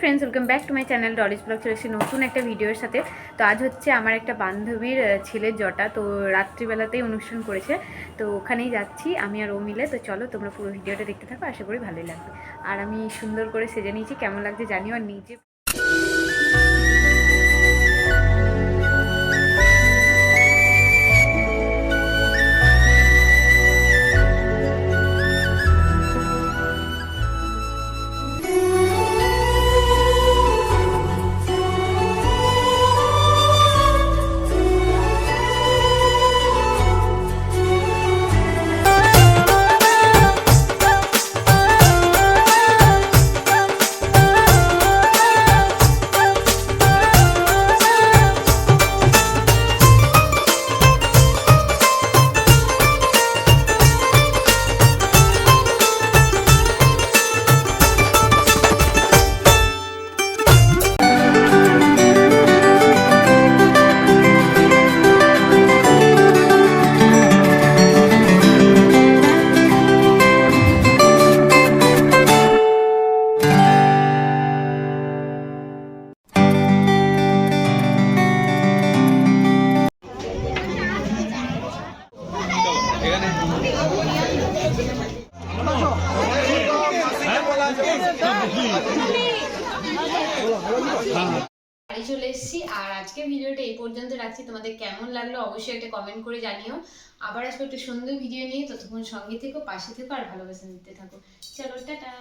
Friends welcome back to my channel Dolly's vlog চলে এসেছি নতুন একটা ভিডিওর সাথে। তো আজ হচ্ছে আমার একটা বান্ধবীর ছেলের জটা, তো রাত্রিবেলাতেই অনুষ্ঠান করেছে। তো ওখানেই যাচ্ছি, আমি আর ও মিলে। তো চলো, তোমরা পুরো ভিডিওটা দেখতে থাকো, আশা করি ভালোই লাগবে। আর আমি সুন্দর করে সেজে নিয়েছি, কেমন লাগছে জানিও, আর নিজে বাড়ি চলে এসেছি, আর আজকে ভিডিওটা এই পর্যন্ত রাখছি। তোমাদের কেমন লাগল অবশ্যই একটা কমেন্ট করে জানিও। আবার আসব একটা সুন্দর ভিডিও নিয়ে। ততক্ষণ সঙ্গে থেকো, পাশে থেকো, আর ভালোবাসা দিতে থাকো। চলো, টাটা।